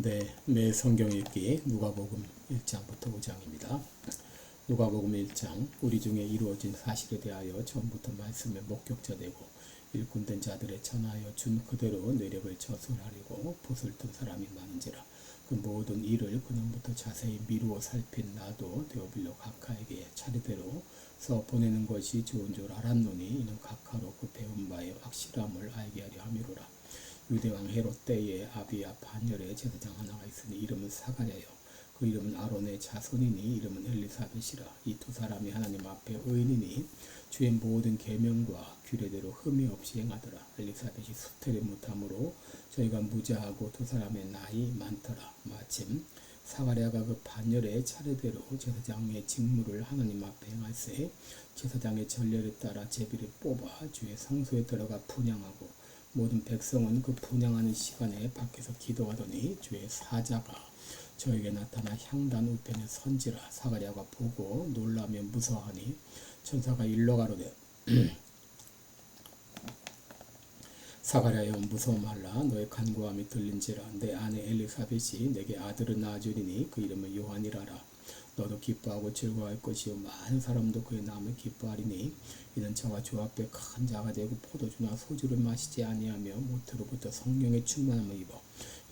네, 매 성경 읽기 누가복음 1장부터 5장입니다. 누가복음 1장 우리 중에 이루어진 사실에 대하여 처음부터 말씀의 목격자 되고 일꾼된 자들의 전하여 준 그대로 내력을 저술하려고 붓을 든 사람이 많은지라 그 모든 일을 그놈부터 자세히 미루어 살핀 나도 데오빌로 각하에게 차례대로 써 보내는 것이 좋은 줄 알았노니 이는 각하로 그 배운 바의 확실함을 알게 하려 함이로라 유대왕 헤롯 때에 아비야 반열에 제사장 하나가 있으니 이름은 사가랴요. 그 이름은 아론의 자손이니 이름은 엘리사벳이라. 이 두 사람이 하나님 앞에 의인이니 주의 모든 계명과 규례대로 흠이 없이 행하더라. 엘리사벳이 수태를 못함으로 저희가 무자하고 두 사람의 나이 많더라. 마침 사가랴가 그 반열에 차례대로 제사장의 직무를 하나님 앞에 행할세 제사장의 전례를 따라 제비를 뽑아 주의 성소에 들어가 분양하고 모든 백성은 그 분양하는 시간에 밖에서 기도하더니 주의 사자가 저에게 나타나 향단 우편에 선지라 사가랴가 보고 놀라며 무서워하니 천사가 일러 가로되 사가랴여 무서워 말라. 너의 간구함이 들린지라. 내 아내 엘리사벳이 내게 아들을 낳아주리니 그 이름은 요한이라라 너도 기뻐하고 즐거워할 것이요. 많은 사람도 그의 남을 기뻐하리니 이는 저가 주 앞에 큰 자가 되고 포도주나 소주를 마시지 아니하며 모태로부터 성령의 충만함을 입어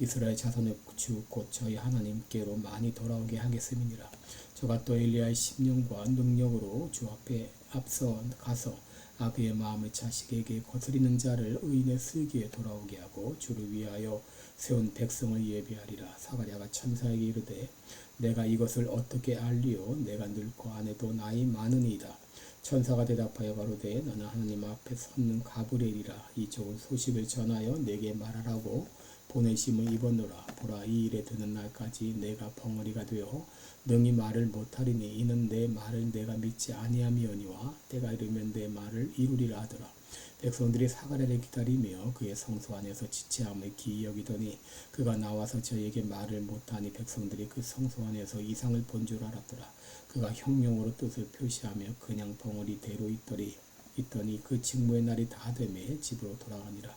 이스라엘 자손의 주곧 저희 하나님께로 많이 돌아오게 하겠음이니라. 저가 또 엘리야의 심령과 능력으로 주 앞에 앞서 가서 아비의 마음을 자식에게 거스리는 자를 의인의 슬기에 돌아오게 하고 주를 위하여 세운 백성을 예비하리라. 사가랴가 천사에게 이르되 내가 이것을 어떻게 알리오? 내가 늙고 아내도 나이 많으니이다. 천사가 대답하여 가로되 나는 하나님 앞에 섰는 가브리엘이라. 이 좋은 소식을 전하여 내게 말하라고 보내심을 입었노라. 보라 이 일에 드는 날까지 내가 벙어리가 되어 능히 말을 못하리니 이는 내 말을 내가 믿지 아니함이오니와 때가 이르면 내 말을 이루리라 하더라 백성들이 사가랴를 기다리며 그의 성소 안에서 지체함을 기이 여기더니 그가 나와서 저에게 말을 못하니 백성들이 그 성소 안에서 이상을 본 줄 알았더라. 그가 형용으로 뜻을 표시하며 그냥 벙어리 대로 있더니 있더니 그 직무의 날이 다 되매 집으로 돌아가니라.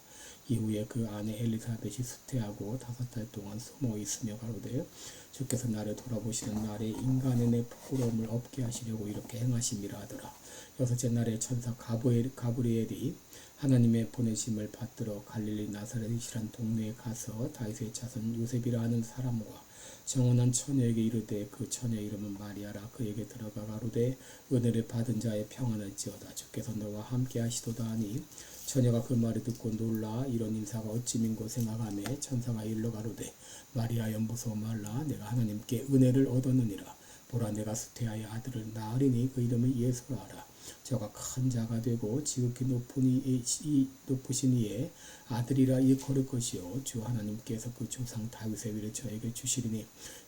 이후에 그 아내 엘리사벳이 수태하고 다섯 달 동안 숨어 있으며 가로되 주께서 나를 돌아보시는 날에 인간의 내 부끄러움을 없게 하시려고 이렇게 행하심이라 하더라. 여섯째 날에 천사 가브리엘, 가브리엘이 하나님의 보내심을 받들어 갈릴리 나사렛이란 동네에 가서 다윗의 자손 요셉이라 하는 사람과 정원한 처녀에게 이르되 그 처녀 이름은 마리아라. 그에게 들어가 가로되 은혜를 받은 자의 평안을지어다. 주께서 너와 함께 하시도다 하니 처녀가 그 말을 듣고 놀라 이런 인사가 어찌민고 생각하며 천사가 일러 가로되 마리아여 무서워 말라. 내가 하나님께 은혜를 얻었느니라. 보라 내가 수태하여 아들을 낳으리니 그 이름을 예수라 하라 저가 큰 자가 되고 지극히 높은 이, 이 높으신 이의 아들이라 일컬을 것이요. 주 하나님께서 그 조상 다윗의 위를 저에게 주시리니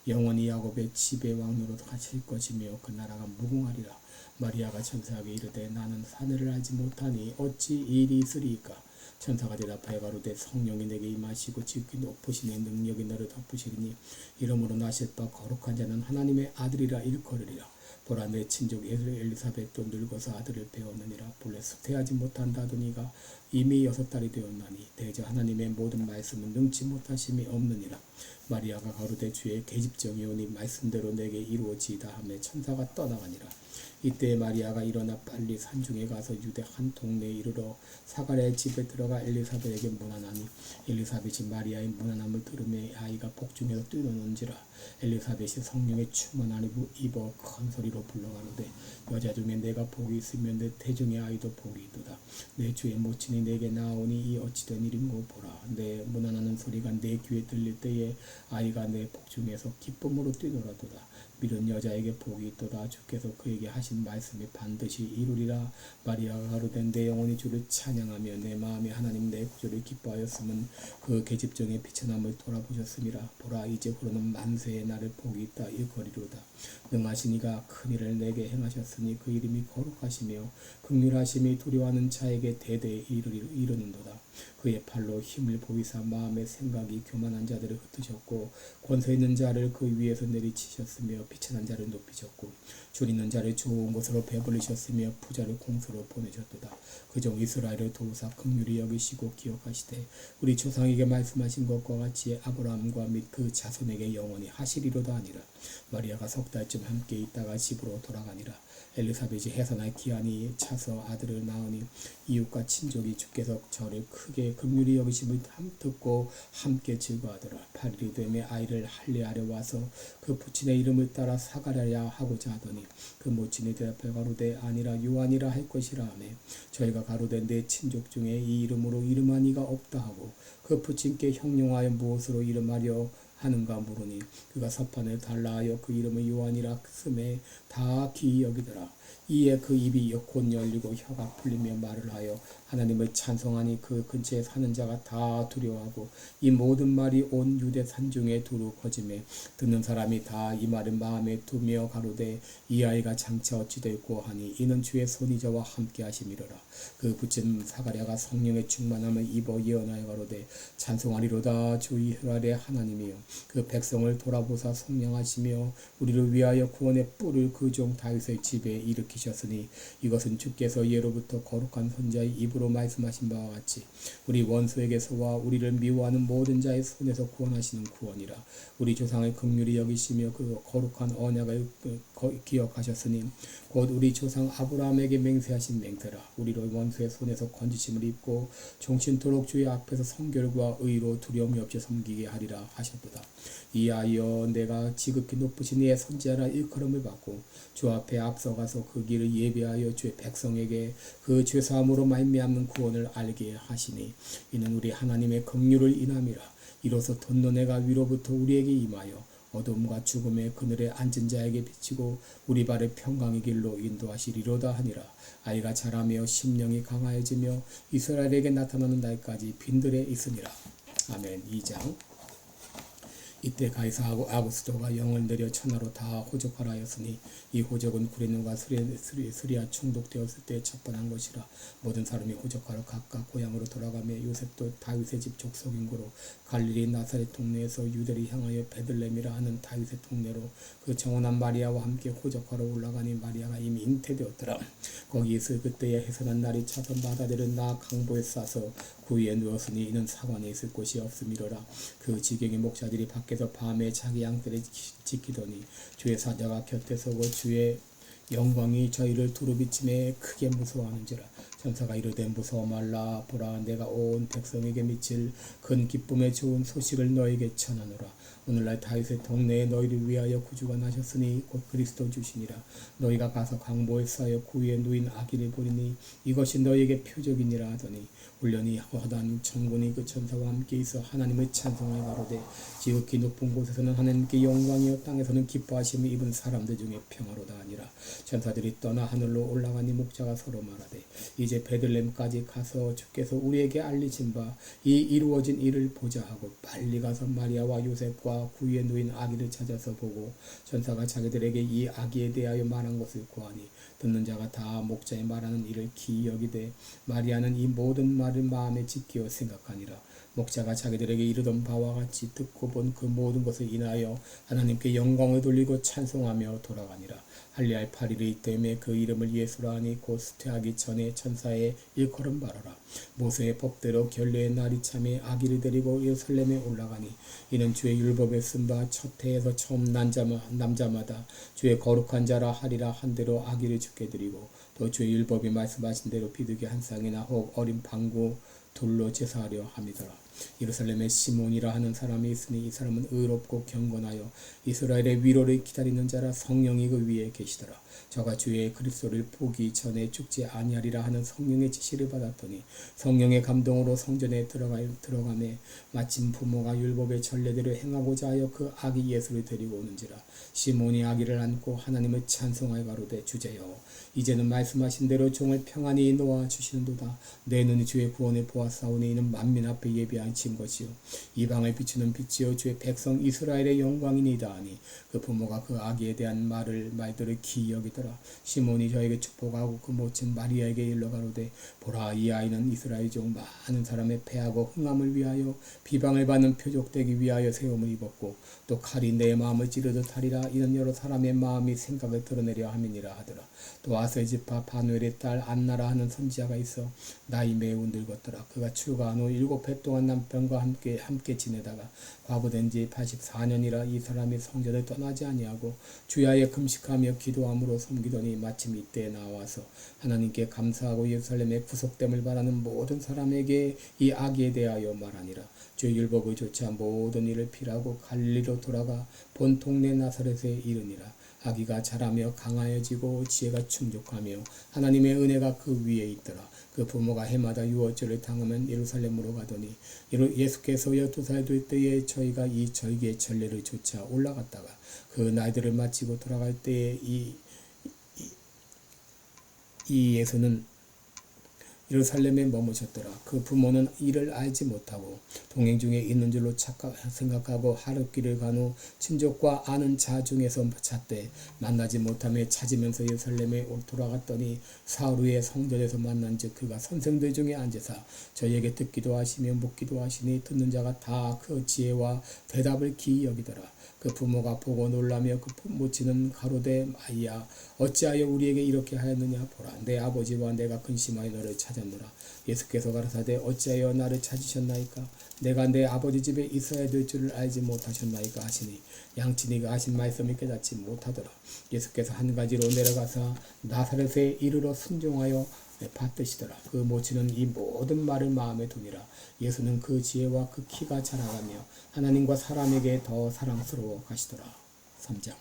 영원히 야곱의 집의 왕으로 가실 것이며 그 나라가 무궁하리라. 마리아가 천사에게 이르되 나는 사내를 알지 못하니 어찌 이 일이 있으리이까? 천사가 대답하여 가로되 성령이 내게 임하시고 지극히 높으신 의 능력이 너를 덮으시리니 이러므로 나실 바 거룩한 자는 하나님의 아들이라 일컬으리라 보라 내 친족 엘리사벳도 늙어서 아들을 배웠느니라. 본래 수태하지 못한 다더니가 이미 여섯 달이 되었나니 대저 하나님의 모든 말씀은 능치 못하심이 없느니라. 마리아가 가로되 주의 계집정이 오니 말씀대로 내게 이루어지이다 하며 천사가 떠나가니라 이때 마리아가 일어나 빨리 산중에 가서 유대 한 동네에 이르러 사가랴의 집에 들어가 엘리사벳에게 문안하니 엘리사벳이 마리아의 문안함을 들으며 아이가 복중에서 뛰노는지라 엘리사벳이 성령의 충만함을 입어 큰 소리로 불러가로되 여자 중에 내가 복이 있으면 내 태중의 아이도 복이 있도다. 내 주의 모친이 내게 나오니 이 어찌된 일인고 보라. 내 문안하는 소리가 내 귀에 들릴 때에 아이가 내 복중에서 기쁨으로 뛰노라도다 미련 여자에게 복이 있도다. 주께서 그에게 하신 말씀이 반드시 이루리라. 마리아가 가로된 내 영혼이 주를 찬양하며 내 마음이 하나님 내 구주를 기뻐하였음은 그 계집정의 비천함을 돌아보셨음이라. 보라 이제 후로는 만세의 날에 복이 있다. 일거리로다. 능하신 이가 큰 일을 내게 행하셨으니 그 이름이 거룩하시며 극률하심이 두려워하는 자에게 대대에 이르는도다 그의 팔로 힘을 보이사 마음의 생각이 교만한 자들을 흩으셨고 권세 있는 자를 그 위에서 내리치셨으며 비천한 자를 높이셨고 줄 있는 자를 좋은 곳으로 배불리셨으며 부자를 공수로 보내셨도다. 그종 이스라엘을 도우사 긍휼히 여기시고 기억하시되 우리 조상에게 말씀하신 것과 같이 아브라함과 및 그 자손에게 영원히 하시리로다 하니라. 마리아가 석 달쯤 함께 있다가 집으로 돌아가니라. 엘리사벳이 해산할 기한이 차서 아들을 낳으니 이웃과 친족이 주께서 저를 크게 긍휼히 여기심을 함 듣고 함께 즐거하더라. 8일이 되매 아이를 할례하려 와서 그 부친의 이름을 따라 사가랴야 하고자 하더니 그 모친이 대답해 가로되 아니라 요한이라 할 것이라 하며 저희가 가로되 내 친족 중에 이 이름으로 이름한 이가 없다 하고 그 부친께 형용하여 무엇으로 이름하려 하는가 물으니 그가 서판을 달라하여 그 이름을 요한이라 쓰매 다 기이 여기더라. 이에 그 입이 곧 열리고 혀가 풀리며 말을 하여 하나님을 찬송하니 그 근처에 사는 자가 다 두려워하고 이 모든 말이 온 유대 산중에 두루 퍼지매 듣는 사람이 다 이 말을 마음에 두며 가로되 이 아이가 장차 어찌 될고 하니 이는 주의 손이 저와 함께 하심이로라. 그 붙인 사가랴가 성령의 충만함을 입어 예언하여 가로되 찬송하리로다. 주 이스라엘의 하나님이여. 그 백성을 돌아보사 성령하시며 우리를 위하여 구원의 뿔을 그 종 다윗의 집에 일으키셨으니 이것은 주께서 예로부터 거룩한 선자의 입으로 말씀하신 바와 같이 우리 원수에게서와 우리를 미워하는 모든 자의 손에서 구원하시는 구원이라. 우리 조상의 긍휼히 여기시며 그 거룩한 언약을 그 거- 기억하셨으니 곧 우리 조상 아브라함에게 맹세하신 맹세라. 우리를 원수의 손에서 건지심을 입고 종신토록 주의 앞에서 성결과 의로 두려움이 없이 섬기게 하리라 하셨도다. 이하여 내가 지극히 높으신 이의 선지자라 일컬음을 받고 주 앞에 앞서가서 그 길을 예비하여 주의 백성에게 그 죄사함으로 말미암는 구원을 알게 하시니 이는 우리 하나님의 긍휼을 인함이라. 이로써 덧노내가 위로부터 우리에게 임하여 어둠과 죽음의 그늘에 앉은 자에게 비치고 우리 발을 평강의 길로 인도하시리로다 하니라. 아이가 자라며 심령이 강하여지며 이스라엘에게 나타나는 날까지 빈들에 있으니라. 아멘. 2장 이때 가이사하고 아구스도가 영을 내려 천하로 다 호적하라 하였으니 이 호적은 구레누가 스리, 스리, 스리아 충독되었을 때 첩번한 것이라 모든 사람이 호적하러 각각 고향으로 돌아가며 요셉도 다윗의 집 족속인 고로 갈릴리 나사렛 동네에서 유대를 향하여 베들렘이라 하는 다윗의 동네로 그 정원한 마리아와 함께 호적하러 올라가니 마리아가 이미 잉태되었더라. 거기 있을 그때에 해산한 날이 차서 마다들은 나 강보에 싸서 그 위에 누웠으니 이는 사관에 있을 곳이 없음이로라. 그 지경의 목자들이 밖에 서 밤에 자기 지- 지키더니 주의 사자가 곁에 서고 주의 영광이 저희를 두루 비침에 크게 무서워하는지라. 천사가 이르되 무서워 말라. 보라 내가 온 백성에게 미칠 큰 기쁨의 좋은 소식을 너에게 전하노라 오늘날 다윗의 동네에 너희를 위하여 구주가 나셨으니 곧 그리스도 주시니라. 너희가 가서 강보에 쌓여 그 위에 누인 아기를 보리니 이것이 너희에게 표적이니라 하더니 훈련이 허다한 천군이 그 천사와 함께 있어 하나님을 찬송하여 가로되 지극히 높은 곳에서는 하나님께 영광이요 땅에서는 기뻐하심을 입은 사람들 중에 평화로다 아니라. 천사들이 떠나 하늘로 올라가니 목자가 서로 말하되 이제 베들렘까지 가서 주께서 우리에게 알리신 바 이 이루어진 일을 보자 하고 빨리 가서 마리아와 요셉과 구위에 누인 아기를 찾아서 보고 천사가 자기들에게 이 아기에 대하여 말한 것을 구하니 듣는 자가 다 목자의 말하는 일을 기이 여기되 마리아는 이 모든 말을 마음에 지키어 생각하니라 목자가 자기들에게 이르던 바와 같이 듣고 본 그 모든 것을 인하여 하나님께 영광을 돌리고 찬송하며 돌아가니라 할례할 8일이 때문에 그 이름을 예수라 하니 곧 수태하기 전에 천사의 일컬음 바라라 모세의 법대로 결례의 날이 참에 아기를 데리고 예루살렘에 올라가니 이는 주의 율법에 쓴 바 첫 해에서 처음 남자마, 남자마다 주의 거룩한 자라 하리라 한 대로 아기를 죽게 드리고 또 주의 율법이 말씀하신 대로 비둘기 한 쌍이나 혹 어린 방구 돌로 제사하려 함이더라. 예루살렘에 시몬이라 하는 사람이 있으니 이 사람은 의롭고 경건하여 이스라엘의 위로를 기다리는 자라 성령이 그 위에 계시더라. 저가 주의 그리스도를 보기 전에 죽지 아니하리라 하는 성령의 지시를 받았더니 성령의 감동으로 성전에 들어가 들어가매 마침 부모가 율법의 전례대로 행하고자 하여 그 아기 예수를 데리고 오는지라 시몬이 아기를 안고 하나님을 찬송하여 가로되 주제여 이제는 말씀하신 대로 종을 평안히 놓아 주시는도다 내 눈이 주의 구원을 보았사오니 이는 만민 앞에 예비한 하신 것이요. 이방을 비추는 빛이요. 주의 백성 이스라엘의 영광이니이다 하니 그 부모가 그 아기에 대한 말을 말들을 기이 여기더라. 시몬이 저에게 축복하고 그 모친 마리아에게 일러 가로되 보라 이 아이는 이스라엘 중 많은 사람의 패하고 흥함을 위하여 비방을 받는 표적되기 위하여 세움을 입었고 또 칼이 내 마음을 찌르듯 하리라. 이는 여러 사람의 마음이 생각을 드러내려 함이니라 하더라. 또 아세 지파 바누엘의 딸 안나라 하는 선지자가 있어 나이 매우 늙었더라. 그가 출가한 후 일곱 해 동안 남편과 함께 함께 지내다가 과부된 지 84년이라 이 사람이 성전을 떠나지 아니하고 주야에 금식하며 기도함으로 섬기더니 마침 이때에 나와서 하나님께 감사하고 예루살렘의 구속됨을 바라는 모든 사람에게 이 악에 대하여 말하니라. 주 율법의 조차 모든 일을 피라고 갈리로 돌아가 본 동네 나사렛에 이르니라 아기가 자라며 강하여지고 지혜가 충족하며 하나님의 은혜가 그 위에 있더라. 그 부모가 해마다 유월절을 당하면 예루살렘으로 가더니 예수께서 열두 살 될 때에 저희가 이 저희의 전례를 조차 올라갔다가 그 나이들을 마치고 돌아갈 때에 이, 이, 이 예수는 예루살렘에 머무셨더라. 그 부모는 이를 알지 못하고 동행 중에 있는 줄로 착각 생각하고 하룻길을 간 후 친족과 아는 자 중에서 찾되 만나지 못함에 찾으면서 예루살렘에 돌아갔더니 사흘 후에 성전에서 만난즉 그가 선생들 중에 앉으사 저에게 듣기도 하시며 묻기도 하시니 듣는 자가 다 그 지혜와 대답을 기이 여기더라. 그 부모가 보고 놀라며 그 모치는 가로되 아이야 어찌하여 우리에게 이렇게 하였느냐 보라 내 아버지와 내가 근심하여 너를 찾 았노라 예수께서 가라사대 어찌하여 나를 찾으셨나이까 내가 내 아버지 집에 있어야 될 줄을 알지 못하셨나이까 하시니 양친이가 하신 말씀을 깨닫지 못하더라 예수께서 한 가지로 내려가사 나사렛에 이르러 순종하여 받드시더라. 그 모치는 이 모든 말을 마음에 두니라. 예수는 그 지혜와 그 키가 자라가며 하나님과 사람에게 더 사랑스러워 가시더라. 3장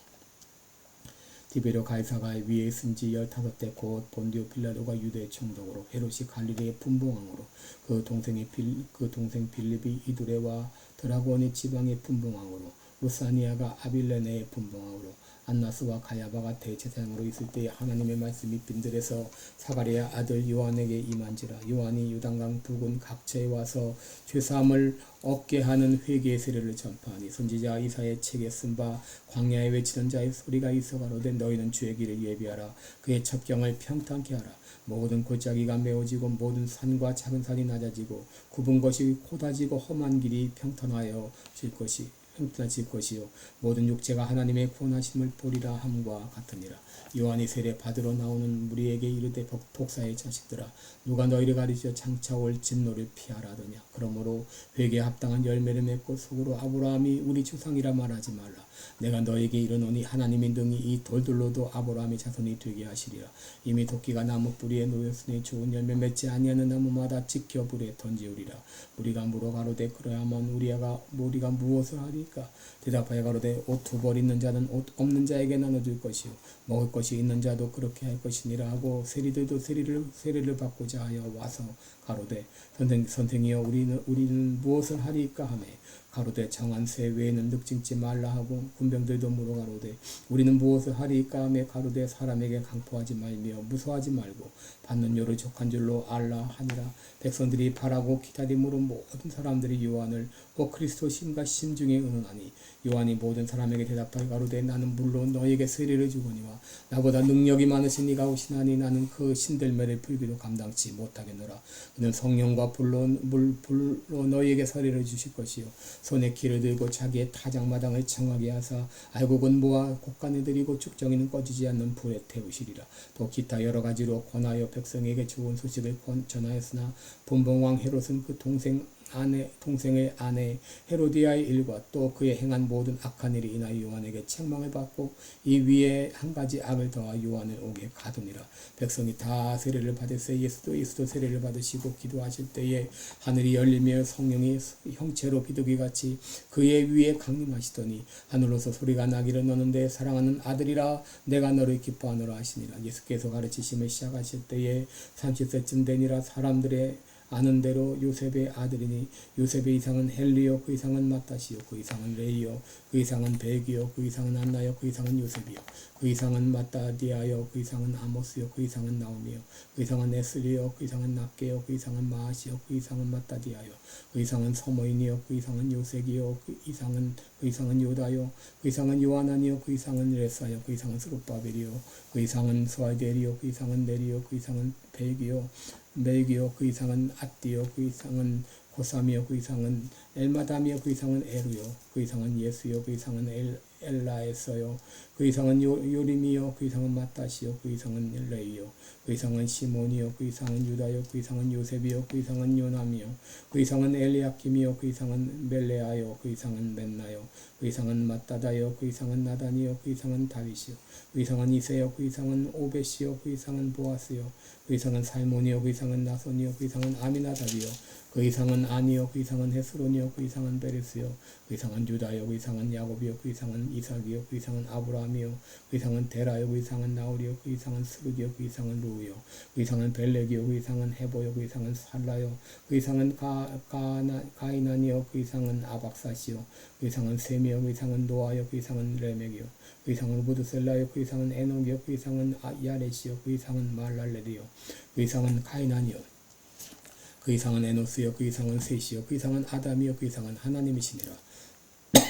디베로 가이사가 위에 있은 지 열다섯 때곧 본디오 빌라도가 유대 총독으로 헤롯이 갈릴리의 분봉왕으로 그 동생이 빌, 그 동생 빌립이 이두레와 드라곤이 지방의 분봉왕으로 루사니아가 아빌레네의 분봉왕으로 안나스와 가야바가 대제사장으로 있을 때 하나님의 말씀이 빈들에서 사가랴 아들 요한에게 임한지라. 요한이 유단강 부근 각처에 와서 죄사함을 얻게 하는 회개의 세례를 전파하니 선지자 이사의 책에 쓴 바 광야에 외치는 자의 소리가 있어 가로되 너희는 주의 길을 예비하라. 그의 첩경을 평탄케 하라. 모든 골짜기가 메워지고 모든 산과 작은 산이 낮아지고 굽은 것이 고다지고 험한 길이 평탄하여 질 것이 형편하실 것이요. 모든 육체가 하나님의 구원하심을 보리라 함과 같으니라. 요한이 세례 받으러 나오는 무리에게 이르되 복- 독사의 자식들아 누가 너희를 가르쳐 장차 올 진노를 피하라더냐? 그러므로 회개에 합당한 열매를 맺고 속으로 아브라함이 우리 조상이라 말하지 말라. 내가 너에게 이르노니 하나님이 능히 이 돌들로도 아브라함의 자손이 되게 하시리라. 이미 도끼가 나무 뿌리에 놓였으니 좋은 열매 맺지 아니하는 나무마다 지켜 불에 던지우리라. 우리가 물어 가로되 그러야만 우리가 무엇을 하리 까? 대답하여 가로되 옷 두 벌 있는 자는 옷 없는 자에게 나눠줄 것이요. 먹을 것이 있는 자도 그렇게 할 것이니라 하고 세리들도 세리를 세례를 받고자 하여 와서 가로되 선생 선생이여 우리는 우리는 무엇을 하리까 하매? 가로되 정한 새 외에는 늑증지 말라 하고 군병들도 물어 가로되 우리는 무엇을 하리까 하며 가로되 사람에게 강포하지 말며 무서워하지 말고 받는 요를 족한 줄로 알라 하니라. 백성들이 바라고 기다림으로 모든 사람들이 요한을 오 그리스도 심과 심중에 의논하니 요한이 모든 사람에게 대답하여 가로되 나는 물론 너에게 세례를 주거니와 나보다 능력이 많으신 이가 오시나니 나는 그 신들매를 풀기도 감당치 못하겠노라. 그는 성령과 불로, 물, 불로 너희에게 세례를 주실 것이요. 손에 키를 들고 자기의 타작마당을 청하게 하사 알곡은 모아 곡간에 들이고 축정이는 꺼지지 않는 불에 태우시리라. 또 기타 여러 가지로 권하여 백 성에게 좋은 소식을 권- 전하였으나 본봉왕 헤롯은 그 동생 아내 동생의 아내 헤로디아의 일과 또 그의 행한 모든 악한 일이 인하여 요한에게 책망을 받고 이 위에 한 가지 악을 더하 요한을 오게 가두니라. 백성이 다 세례를 받을세 예수도 예수도 세례를 받으시고 기도하실 때에 하늘이 열리며 성령이 형체로 비둘기 같이 그의 위에 강림하시더니 하늘로서 소리가 나기를 너는 내 사랑하는 아들이라 내가 너를 기뻐하노라 하시니라. 예수께서 가르치심을 시작하실 때에 30세쯤 되니라. 사람들의 아는 대로 요셉의 아들이니 요셉의 이상은 헬리요 그 이상은 마따시요 그 이상은 레이요 그 이상은 베기요 그 이상은 안나요 그 이상은 요셉이요 그 이상은 마따디아요 그 이상은 아모스요 그 이상은 나오미요 그 이상은 에슬리요 그 이상은 납게요 그 이상은 마하시요 그 이상은 마따디아요 그 이상은 서모인이요 그 이상은 요색이요 그 이상은 그 이상은 요다요 그 이상은 요하나니요 그 이상은 레사요 그 이상은 스룹바벨이요 그 이상은 스와이델이요 그 이상은 네리요 그 이상은 베기요 메기요 그 이상은 아띠요 그 이상은 고삼이요 그 이상은 엘마담이요 그 이상은 에루요 그 이상은 예수요 그 이상은 엘, 엘라에서요 그 이상은 요, 요림이요 그 이상은 마따시요 그 이상은 레이요 그 이상은 시몬이요 그 이상은 유다요 그 이상은 요셉이요 그 이상은 요남이요 그 이상은 엘리야킴이요 그 이상은 멜레아요 그 이상은 멘나요 그 이상은 마따다요 그 이상은 나단이요 그 이상은 다윗이요 그 이상은 이세요 그 이상은 오벳이요 그 이상은 보아스요 그 이상은 살몬이요 그 이상은 나손이요 그 이상은 아미나답이요 그 이상은 아니요 그 이상은 헤스론이요 그 이상은 베레스요 그 이상은 유다요 그 이상은 야곱이요 그 이상은 이삭이요 그 이상은 아브라함이요 그 이상은 데라요 그 이상은 나홀이요 그 이상은 스르기요 그 이상은 루요 그 이상은 벨렉이요 그 이상은 헤보요 그 이상은 살라요 그 이상은 가, 가나, 가이난이요 그 이상은 아박사시요 그 이상은 셈이요 그 이상은 노아요 그 이상은 레멕이요 그 이상은 무드셀라요 그 이상은 에녹이요 그 이상은 아- 야렛이요 그 이상은 말랄레리요 그 이상은 가이난이요 그 이상은 에노스요 그 이상은 셋이요 그 이상은 아담이요 그 이상은 하나님이시니라.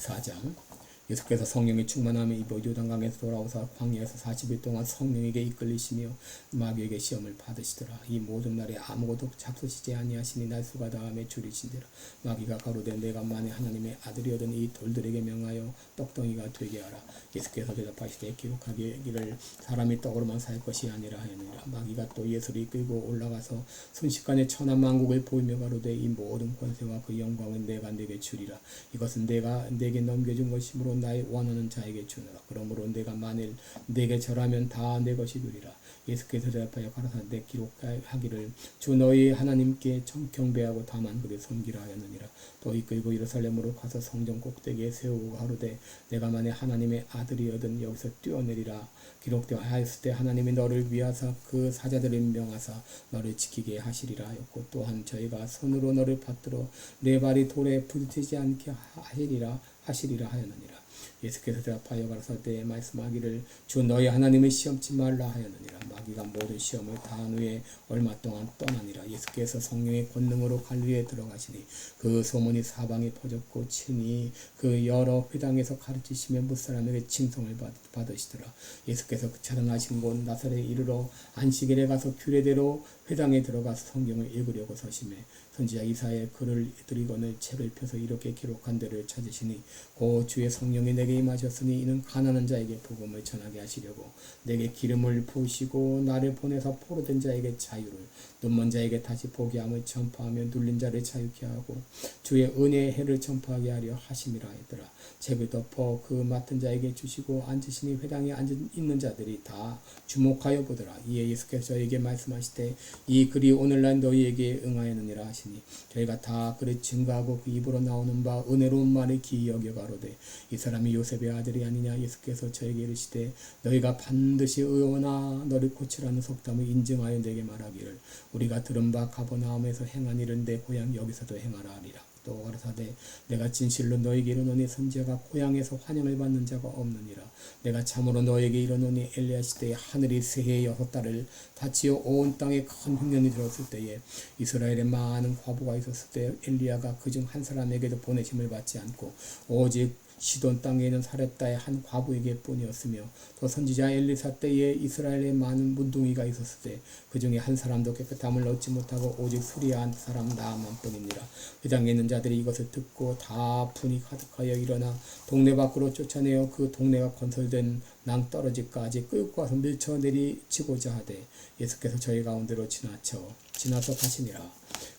4장 예수께서 성령이 충만함에 입어 요단강에서 돌아오사 광야에서 40일 동안 성령에게 이끌리시며 마귀에게 시험을 받으시더라. 이 모든 날에 아무것도 잡수시지 아니하시니 날수가 다음에 줄이신지라. 마귀가 가로되 내가 만에 하나님의 아들이어든 이 돌들에게 명하여 떡덩이가 되게 하라. 예수께서 대답하시되 기록하기를 사람이 떡으로만 살 것이 아니라 하였느니라. 마귀가 또 예수를 이끌고 올라가서 순식간에 천한 만국을 보이며 가로되 이 모든 권세와 그 영광은 내가 내게 주리라. 이것은 내가 내게 넘겨준 것이므로 나의 원하는 자에게 주노라. 그러므로 내가 만일 내게 절하면 다 내 것이 되리라. 예수께서 대답하여 가라사 내 기록하기를 주 너희 하나님께 정- 경배하고 다만 그를 섬기라 하였느니라. 또 이끌고 예루살렘으로 가서 성전 꼭대기에 세우고 하루되 내가 만일 하나님의 아들이여든 여기서 뛰어내리라. 기록되어 하였을 때 하나님이 너를 위하사 그 사자들을 명하사 너를 지키게 하시리라 하였고 또한 저희가 손으로 너를 받들어 내 발이 돌에 부딪히지 않게 하시리라 하시리라 하였느니라 예수께서 대답하여 가라사대 말씀하기를 주 너희 하나님을 시험치 말라 하였느니라. 마귀가 모든 시험을 다한 후에 얼마 동안 떠나니라. 예수께서 성령의 권능으로 갈릴리에 들어가시니 그 소문이 사방에 퍼졌고 친히 그 여러 회당에서 가르치시며 무사람에게 칭송을 받, 받으시더라. 예수께서 그 자라나신 곳 나사렛에 이르러 안식일에 가서 규례대로 회당에 들어가서 성경을 읽으려고 서심해 선지자 이사의 글을 드리거늘 책을 펴서 이렇게 기록한 데를 찾으시니 고 주의 성령이 내게 임하셨으니 이는 가난한 자에게 복음을 전하게 하시려고 내게 기름을 부으시고 나를 보내서 포로된 자에게 자유를 눈먼 자에게 다시 보게 함을 전파하며 눌린 자를 자유케 하고 주의 은혜의 해를 전파하게 하려 하심이라 했더라. 책을 덮어 그 맡은 자에게 주시고 앉으시니 회당에 앉아 있는 자들이 다 주목하여 보더라. 이에 예수께서 저에게 말씀하시되 이 글이 오늘날 너희에게 응하였느니라 하시니 저희가 다 그를 증거하고 그 입으로 나오는 바 은혜로운 말을 기이 여겨 가로되 이 사람이 요셉의 아들이 아니냐 예수께서 저에게 이르시되 너희가 반드시 의원아 너를 고치라는 속담을 인증하여 내게 말하기를 우리가 들은 바 가버나움에서 행한 일은 내 고향 여기서도 행하라 하리라 또 가라사대 내가 진실로 너에게 이르노니 선지자가 고향에서 환영을 받는 자가 없느니라. 내가 참으로 너에게 이르노니 엘리야 시대에 하늘이 새해 여섯 달을 닫히어 온 땅에 큰 흉년이 들었을 때에 이스라엘에 많은 과부가 있었을 때 엘리야가 그중 한 사람에게도 보내심을 받지 않고 오직 시돈 땅에 있는 사렙다의 한 과부에게 뿐이었으며 또 선지자 엘리사 때에 이스라엘에 많은 문둥이가 있었을 때 그 중에 한 사람도 깨끗함을 얻지 못하고 오직 수리한 사람 나만 뿐이니라 회당에 있는 자들이 이것을 듣고 다 분이 가득하여 일어나 동네 밖으로 쫓아내어 그 동네가 건설된 낭떠러지까지 끌고 와서 밀쳐 내리치고자 하되 예수께서 저희 가운데로 지나쳐 지나서 가시니라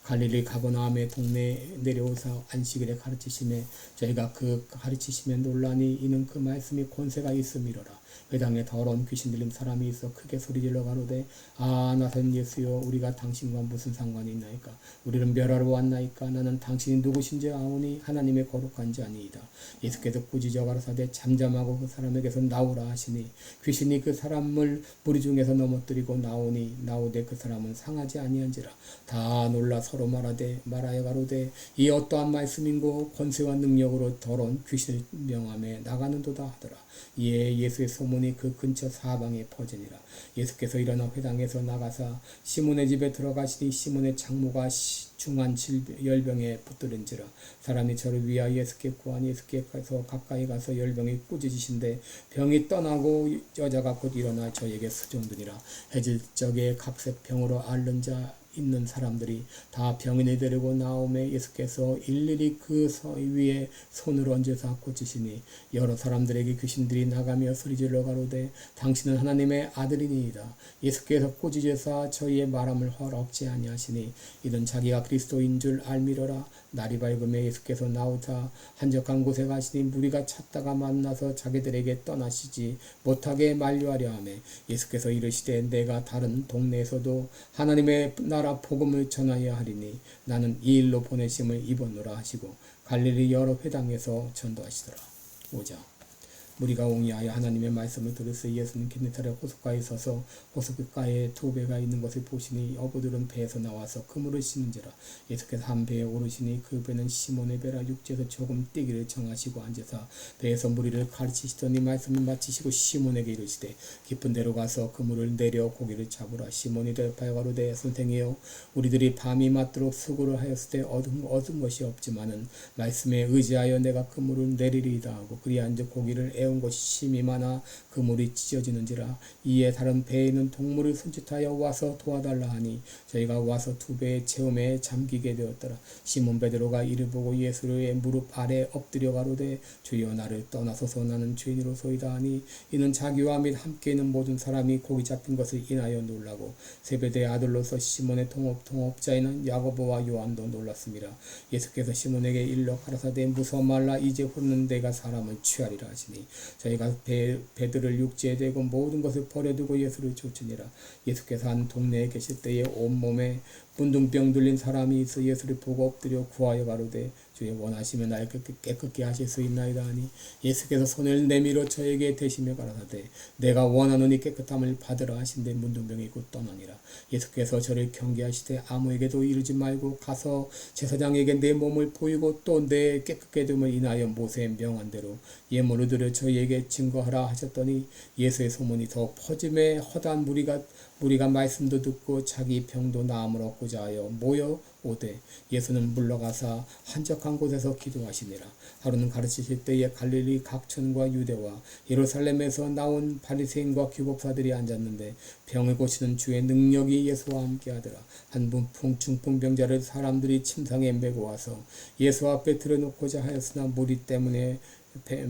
갈릴리 가버나움의 동네에 내려오사 안식일에 가르치심에 저희가 그 가르치심에 논란이 이는 그 말씀이 권세가 있음이로라. 회당에 더러운 귀신 들린 사람이 있어 크게 소리질러 가로되 아 나선 예수여 우리가 당신과 무슨 상관이 있나이까? 우리는 멸하러 왔나이까? 나는 당신이 누구신지 아오니 하나님의 거룩한 자니이다. 예수께서 꾸짖어 가라사대 잠잠하고 그 사람에게서 나오라 하시니 귀신이 그 사람을 무리 중에서 넘어뜨리고 나오니 나오되 그 사람은 상하지 아니한지라. 다 놀라 서로 말하되 말하여 가로되 이 어떠한 말씀인고 권세와 능력으로 더러운 귀신을 명함에 나가는도다 하더라. 이에 예수의 소문이 그 근처 사방에 퍼지니라. 예수께서 일어나 회당에서 나가사 시몬의 집에 들어가시니 시몬의 장모가 시- 중한 열병에 붙들은지라. 사람이 저를 위하여 예수께 구하니 예수께서 가까이 가서 열병이 꾸짖으신데 병이 떠나고 여자가 곧 일어나 저에게 수종드니라. 해질 적에 각색 병으로 앓는 자 있는 사람들이 다 병인을 데리고 나오매 예수께서 일일이 그서 위에 손을 얹어서 고치시니 여러 사람들에게 귀신들이 나가며 소리질러 가로되 당신은 하나님의 아들이니이다. 예수께서 꾸짖으사 저희의 말함을 허락지 아니하시니 이는 자기가 그리스도인 줄 알미러라 날이 밝음에 예수께서 나오사 한적한 곳에 가시니 무리가 찾다가 만나서 자기들에게 떠나시지 못하게 만류하려 하며 예수께서 이르시되 내가 다른 동네에서도 하나님의 나라 복음을 전하여 하리니 나는 이 일로 보내심을 입었노라 하시고 갈릴리 여러 회당에서 전도하시더라. 5장 무리가 옹이하여 하나님의 말씀을 들으서 예수는 기네타의 호숫가에 서서 호숫가에 두 배가 있는 것을 보시니 어부들은 배에서 나와서 그물을 씻는지라. 예수께서 한 배에 오르시니 그 배는 시몬의 배라 육지에서 조금 뛰기를 정하시고 앉아서 배에서 무리를 가르치시더니 말씀을 마치시고 시몬에게 이르시되 깊은 데로 가서 그물을 내려 고기를 잡으라. 시몬이 대답하여 가로되 선생이여 우리들이 밤이 맞도록 수고를 하였을 때 얻은, 얻은 것이 없지만은 말씀에 의지하여 내가 그물을 내리리이다 하고 그리한즉 고기를 애운 것이 심이 많아 그물이 찢어지는지라 이에 다른 배에 있는 동물을 손짓하여 와서 도와달라 하니 저희가 와서 두 배의 체험에 잠기게 되었더라. 시몬 베드로가 이를 보고 예수의 무릎 아래 엎드려 가로되 주여 나를 떠나소서 나는 죄인으로소이다 하니 이는 자기와 및 함께 있는 모든 사람이 고기 잡힌 것을 인하여 놀라고 세베대의 아들로서 시몬의 동업 동업자이는 야고보와 요한도 놀랐습니다. 예수께서 시몬에게 일러 가라사대 무서워 말라 이제 후는 내가 사람을 취하리라 하시니 저희가 배, 배들을 육지에 대고 모든 것을 버려두고 예수를 쫓으니라. 예수께서 한 동네에 계실 때에 온몸에 문둥병 들린 사람이 있어 예수를 보고 엎드려 구하여 가로되 주여 원하시면 날 깨끗- 깨끗게 하실 수 있나이다 하니 예수께서 손을 내밀어 저에게 대시며 가라사대 내가 원하노니 깨끗함을 받으라 하신데 문둥병이 곧 떠나니라. 예수께서 저를 경계하시되 아무에게도 이르지 말고 가서 제사장에게 내 몸을 보이고 또 내 깨끗게 됨을 인하여 모세의 명한 대로 예물을 들여 저희에게 증거하라 하셨더니 예수의 소문이 더욱 퍼짐에 허다한 무리가 무리가 말씀도 듣고 자기 병도 나음을 얻고자 하여 모여 오되 예수는 물러가사 한적한 곳에서 기도하시니라. 하루는 가르치실 때에 갈릴리 각촌과 유대와 예루살렘에서 나온 바리새인과 규법사들이 앉았는데 병을 고치는 주의 능력이 예수와 함께하더라. 한분 풍충풍병자를 사람들이 침상에 메고 와서 예수 앞에 들어놓고자 하였으나 무리 때문에 배-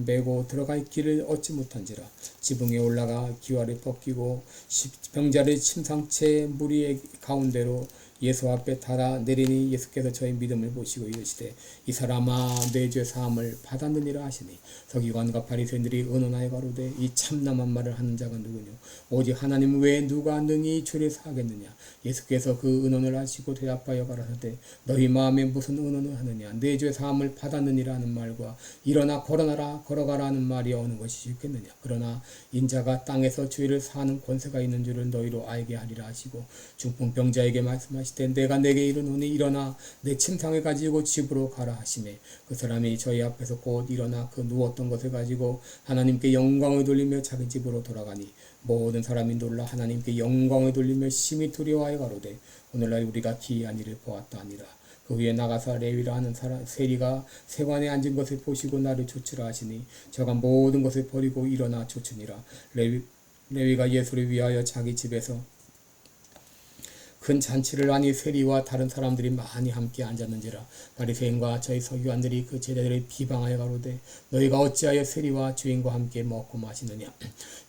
메고 들어갈 길을 얻지 못한지라 지붕에 올라가 기와를 벗기고 시- 병자를 침상채 무리의 가운데로 예수 앞에 달아 내리니 예수께서 저의 믿음을 보시고 이르시되 이 사람아 내 죄 사함을 받았느니라 하시니 서기관과 바리새인들이 의논하여 가로되 이 참남한 말을 하는 자가 누구뇨? 오직 하나님 외에 누가 능히 죄를 사하겠느냐? 예수께서 그 의논을 하시고 대답하여 가라사대 너희 마음에 무슨 의논을 하느냐? 내 죄 사함을 받았느니라 하는 말과 일어나 걸어나라 걸어가라 하는 말이 어느 것이 쉽겠느냐? 그러나 인자가 땅에서 죄를 사하는 권세가 있는 줄을 너희로 알게 하리라 하시고 중풍병자에게 말씀하시 되 내가 내게 이르노니 일어나 내 침상을 가지고 집으로 가라 하시매 그 사람이 저희 앞에서 곧 일어나 그 누웠던 것을 가지고 하나님께 영광을 돌리며 자기 집으로 돌아가니 모든 사람이 놀라 하나님께 영광을 돌리며 심히 두려워하여 가로되 오늘날 우리가 기이한 일을 보았다 하니라. 그 위에 나가서 레위라 하는 사람 세리가 세관에 앉은 것을 보시고 나를 조치라 하시니 저가 모든 것을 버리고 일어나 조치니라. 레위 레위가 예수를 위하여 자기 집에서 큰 잔치를 하니 세리와 다른 사람들이 많이 함께 앉았는지라 바리새인과 저희 서기관들이 그 제자들을 비방하여 가로되 너희가 어찌하여 세리와 주인과 함께 먹고 마시느냐?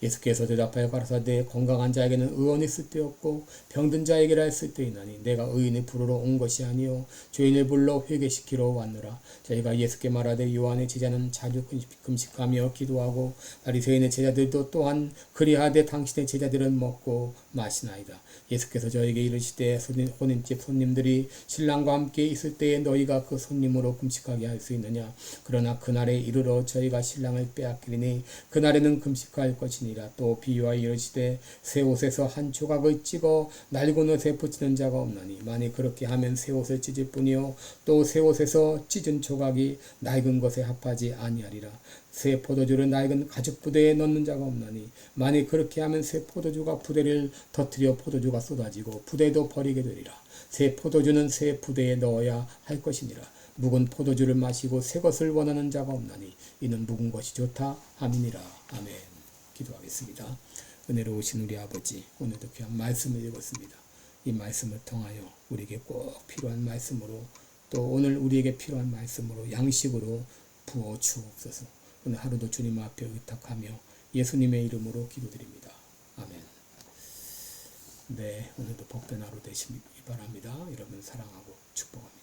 예수께서 대답하여 가라사대 건강한 자에게는 의원이 쓸데없고 병든 자에게라 쓸데있나니 내가 의인을 부르러 온 것이 아니요 죄인을 불러 회개시키러 왔노라. 저희가 예수께 말하되 요한의 제자는 자주 금식하며 기도하고 바리새인의 제자들도 또한 그리하되 당신의 제자들은 먹고 마시나이다. 예수께서 저에게 이르시 되 손님- 혼인집 손님들이 신랑과 함께 있을 때에 너희가 그 손님으로 금식하게 할 수 있느냐? 그러나 그날에 이르러 저희가 신랑을 빼앗기리니 그날에는 금식할 것이니라. 또 비유하여 이르시되 새 옷에서 한 조각을 찍어 낡은 옷에 붙이는 자가 없나니 만일 그렇게 하면 새 옷을 찢을 뿐이요. 또 새 옷에서 찢은 조각이 낡은 것에 합하지 아니하리라. 새 포도주를 낡은 가죽 부대에 넣는 자가 없나니 만일 그렇게 하면 새 포도주가 부대를 터뜨려 포도주가 쏟아지고 부대 도 버리게 되리라. 새 포도주는 새 부대에 넣어야 할 것이니라. 묵은 포도주를 마시고 새 것을 원하는 자가 없나니 이는 묵은 것이 좋다 함이니라. 아멘. 기도하겠습니다. 은혜로우신 우리 아버지 오늘도 귀한 말씀을 읽었습니다. 이 말씀을 통하여 우리에게 꼭 필요한 말씀으로 또 오늘 우리에게 필요한 말씀으로 양식으로 부어 주옵소서. 오늘 하루도 주님 앞에 의탁하며 예수님의 이름으로 기도드립니다. 아멘 네 오늘도 복된 하루 되시기 바랍니다. 여러분 사랑하고 축복합니다